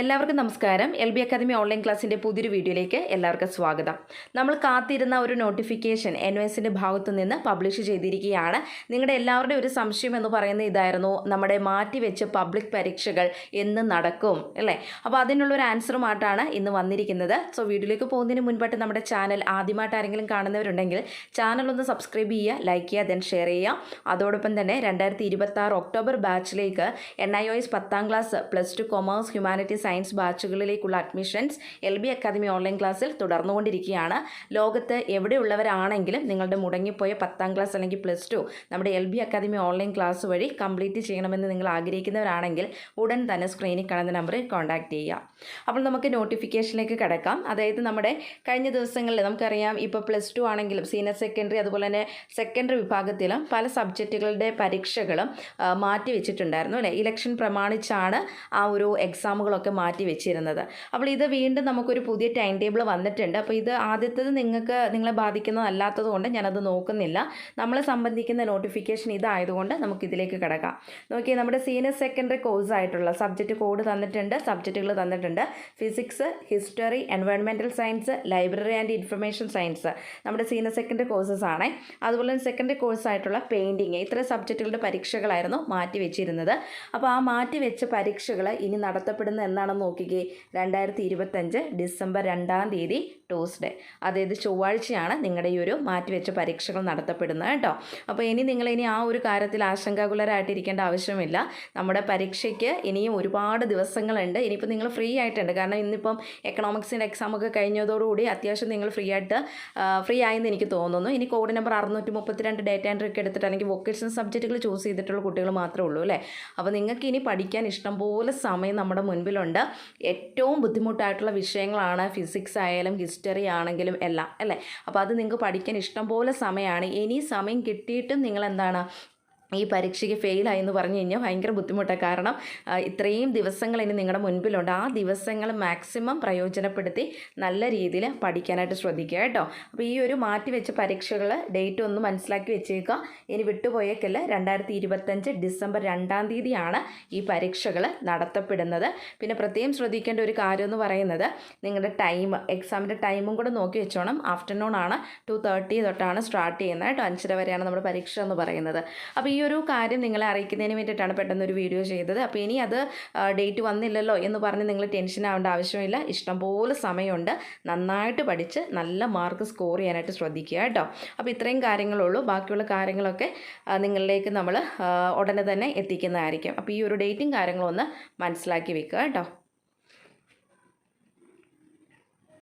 എല്ലാവർക്കും നമസ്കാരം. L B academy online ക്ലാസ്സിന്റെ പുതിയൊരു വീഡിയോയിലേക്ക് എല്ലാവർക്കും സ്വാഗതം. നമ്മൾ കാത്തിരുന്ന ഒരു നോട്ടിഫിക്കേഷൻ എൻ ഒ എസിന്റെ ഭാഗത്തു നിന്ന് പബ്ലിഷ് ചെയ്തിരിക്കുകയാണ്. നിങ്ങളുടെ എല്ലാവരുടെയും ഒരു സംശയം എന്ന് പറയുന്നത് ഇതായിരുന്നു നമ്മുടെ മാറ്റിവെച്ച പബ്ലിക് പരീക്ഷകൾ എന്ന് നടക്കും അല്ലേ? അപ്പോൾ അതിനുള്ളൊരു ആൻസറുമായിട്ടാണ് ഇന്ന് വന്നിരിക്കുന്നത്. സോ വീഡിയോയിലേക്ക് പോകുന്നതിന് മുൻപായിട്ട് നമ്മുടെ ചാനൽ ആദ്യമായിട്ട് ആരെങ്കിലും കാണുന്നവരുണ്ടെങ്കിൽ ചാനൽ ഒന്ന് സബ്സ്ക്രൈബ് ചെയ്യുക ലൈക്ക് ചെയ്യുക ദെൻ ഷെയർ ചെയ്യുക. അതോടൊപ്പം തന്നെ രണ്ടായിരത്തി ഒക്ടോബർ ബാച്ചിലേക്ക് എൻ ഐ ഒ എസ് പത്താം class plus two commerce humanity science ബാച്ചുകളിലേക്കുള്ള admissions L B academy online ക്ലാസ്സിൽ തുടർന്നുകൊണ്ടിരിക്കുകയാണ്. ലോകത്ത് എവിടെയുള്ളവരാണെങ്കിലും നിങ്ങളുടെ മുടങ്ങിപ്പോയ പത്താം ക്ലാസ് അല്ലെങ്കിൽ പ്ലസ് ടു നമ്മുടെ L B academy online class വഴി കംപ്ലീറ്റ് ചെയ്യണമെന്ന് നിങ്ങൾ ആഗ്രഹിക്കുന്നവരാണെങ്കിൽ ഉടൻ തന്നെ സ്ക്രീനിൽ കാണുന്ന നമ്പറിൽ കോൺടാക്റ്റ് ചെയ്യുക. അപ്പോൾ നമുക്ക് നോട്ടിഫിക്കേഷനിലേക്ക് കിടക്കാം. അതായത് നമ്മുടെ കഴിഞ്ഞ ദിവസങ്ങളിൽ നമുക്കറിയാം ഇപ്പോൾ പ്ലസ് ടു ആണെങ്കിലും സീനിയർ സെക്കൻഡറി അതുപോലെ തന്നെ സെക്കൻഡറി വിഭാഗത്തിലും പല സബ്ജക്റ്റുകളുടെ പരീക്ഷകളും മാറ്റി വെച്ചിട്ടുണ്ടായിരുന്നു അല്ലേ? ഇലക്ഷൻ പ്രമാണിച്ചാണ് ആ ഒരു എക്സാമുകളൊക്കെ മാറ്റി വെച്ചിരുന്നത്. അപ്പോൾ ഇത് വീണ്ടും നമുക്കൊരു പുതിയ ടൈം ടേബിൾ വന്നിട്ടുണ്ട്. അപ്പോൾ ഇത് ആദ്യത്തേത് നിങ്ങൾക്ക് നിങ്ങളെ ബാധിക്കുന്നതല്ലാത്തത് കൊണ്ട് ഞാനത് നോക്കുന്നില്ല. നമ്മളെ സംബന്ധിക്കുന്ന നോട്ടിഫിക്കേഷൻ ഇതായതുകൊണ്ട് നമുക്ക് ഇതിലേക്ക് കിടക്കാം. നോക്കി നമ്മുടെ സീനിയർ സെക്കൻഡറി കോഴ്സ് ആയിട്ടുള്ള സബ്ജക്റ്റ് കോഡ് തന്നിട്ടുണ്ട്. സബ്ജക്റ്റുകൾ തന്നിട്ടുണ്ട്. Physics history എൻവയോൺമെന്റൽ science library and information science നമ്മുടെ സീനിയർ സെക്കൻഡറി കോഴ്സസ് ആണ്. അതുപോലെ തന്നെ സെക്കൻഡറി കോഴ്സ് ആയിട്ടുള്ള പെയിന്റിങ് ഇത്ര സബ്ജക്റ്റുകളുടെ പരീക്ഷകളായിരുന്നു മാറ്റി വെച്ചിരുന്നത്. അപ്പോൾ ആ മാറ്റി വെച്ച പരീക്ഷകൾ ഇനി നടത്തപ്പെടുന്ന എന്നാണെന്ന് നോക്കിക്കേ. രണ്ടായിരത്തി ഇരുപത്തഞ്ച് ഡിസംബർ രണ്ടാം തീയതി ട്യൂസ്ഡേ. അതായത് ചൊവ്വാഴ്ചയാണ് നിങ്ങളുടെ ഈ ഒരു മാറ്റിവെച്ച പരീക്ഷകൾ നടത്തപ്പെടുന്നത് കേട്ടോ. അപ്പോൾ ഇനി നിങ്ങൾ ഇനി ആ ഒരു കാര്യത്തിൽ ആശങ്കാകുലരായിട്ടിരിക്കേണ്ട ആവശ്യമില്ല. നമ്മുടെ പരീക്ഷയ്ക്ക് ഇനിയും ഒരുപാട് ദിവസങ്ങളുണ്ട്. ഇനിയിപ്പോൾ നിങ്ങൾ ഫ്രീ ആയിട്ടുണ്ട്. കാരണം ഇന്നിപ്പം എക്കണോമിക്സിന്റെ എക്സാം ഒക്കെ കഴിഞ്ഞതോടുകൂടി അത്യാവശ്യം നിങ്ങൾ ഫ്രീ ആയിട്ട് ഫ്രീ ആയെന്ന് എനിക്ക് തോന്നുന്നു. ഇനി കോഡ് നമ്പർ അറുന്നൂറ്റി മുപ്പത്തിരണ്ട് ഡേറ്റ എൻട്രി ഒക്കെ എടുത്തിട്ട് അല്ലെങ്കിൽ വൊക്കേഷണൽ സബ്ജക്റ്റുകൾ ചൂസ് ചെയ്തിട്ടുള്ള കുട്ടികൾ മാത്രമേ ഉള്ളൂ അല്ലേ? അപ്പോൾ നിങ്ങൾക്ക് ഇനി പഠിക്കാൻ ഇഷ്ടംപോലെ സമയം നമ്മുടെ മുൻപിലുണ്ട്. ഏറ്റവും ബുദ്ധിമുട്ടായിട്ടുള്ള വിഷയങ്ങളാണ് ഫിസിക്സ് ആയാലും ഹിസ്റ്ററി ആണെങ്കിലും എല്ലാം അല്ലേ? അപ്പോൾ അത് നിങ്ങൾക്ക് പഠിക്കാൻ ഇഷ്ടംപോലെ സമയമാണ്. ഇനി സമയം കിട്ടിയിട്ടും നിങ്ങൾ എന്താണ് ഈ പരീക്ഷയ്ക്ക് ഫെയിലായി എന്ന് പറഞ്ഞു കഴിഞ്ഞാൽ ഭയങ്കര ബുദ്ധിമുട്ടാണ്. കാരണം ഇത്രയും ദിവസങ്ങൾ ഇനി നിങ്ങളുടെ മുൻപിലുണ്ട്. ആ ദിവസങ്ങൾ മാക്സിമം പ്രയോജനപ്പെടുത്തി നല്ല രീതിയിൽ പഠിക്കാനായിട്ട് ശ്രദ്ധിക്കുക കേട്ടോ. അപ്പോൾ ഈ ഒരു മാറ്റി വെച്ച പരീക്ഷകൾ ഡേറ്റ് ഒന്ന് മനസ്സിലാക്കി വെച്ചേക്കുക. ഇനി വിട്ടുപോയേക്കല്ല രണ്ടായിരത്തി ഇരുപത്തഞ്ച് ഡിസംബർ രണ്ടാം തീയതിയാണ് ഈ പരീക്ഷകൾ നടത്തപ്പെടുന്നത്. പിന്നെ പ്രത്യേകം ശ്രദ്ധിക്കേണ്ട ഒരു കാര്യം എന്ന് പറയുന്നത് നിങ്ങളുടെ ടൈം എക്സാമിന്റെ ടൈമും കൂടെ നോക്കി വെച്ചോണം. ആഫ്റ്റർനൂൺ ആണ് ടു തേർട്ടി തൊട്ടാണ് സ്റ്റാർട്ട് ചെയ്യുന്നത് കേട്ടോ. അഞ്ചര വരെയാണ് നമ്മുടെ പരീക്ഷ എന്ന് പറയുന്നത്. അപ്പോൾ ഈ ഒരു കാര്യം നിങ്ങളെ അറിയിക്കുന്നതിന് വേണ്ടിയിട്ടാണ് പെട്ടെന്ന് ഒരു വീഡിയോ ചെയ്തത്. അപ്പോൾ ഇനി അത് ഡേറ്റ് വന്നില്ലല്ലോ എന്ന് പറഞ്ഞ് നിങ്ങൾ ടെൻഷൻ ആവേണ്ട ആവശ്യമില്ല. ഇഷ്ടംപോലെ സമയമുണ്ട്. നന്നായിട്ട് പഠിച്ച് നല്ല മാർക്ക് സ്കോർ ചെയ്യാനായിട്ട് ശ്രദ്ധിക്കുക കേട്ടോ. അപ്പോൾ ഇത്രയും കാര്യങ്ങളുള്ളൂ. ബാക്കിയുള്ള കാര്യങ്ങളൊക്കെ നിങ്ങളിലേക്ക് നമ്മൾ ഉടനെ തന്നെ എത്തിക്കുന്നതായിരിക്കും. അപ്പോൾ ഈ ഒരു ഡേറ്റും കാര്യങ്ങളും ഒന്ന് മനസ്സിലാക്കി വെക്കുക കേട്ടോ.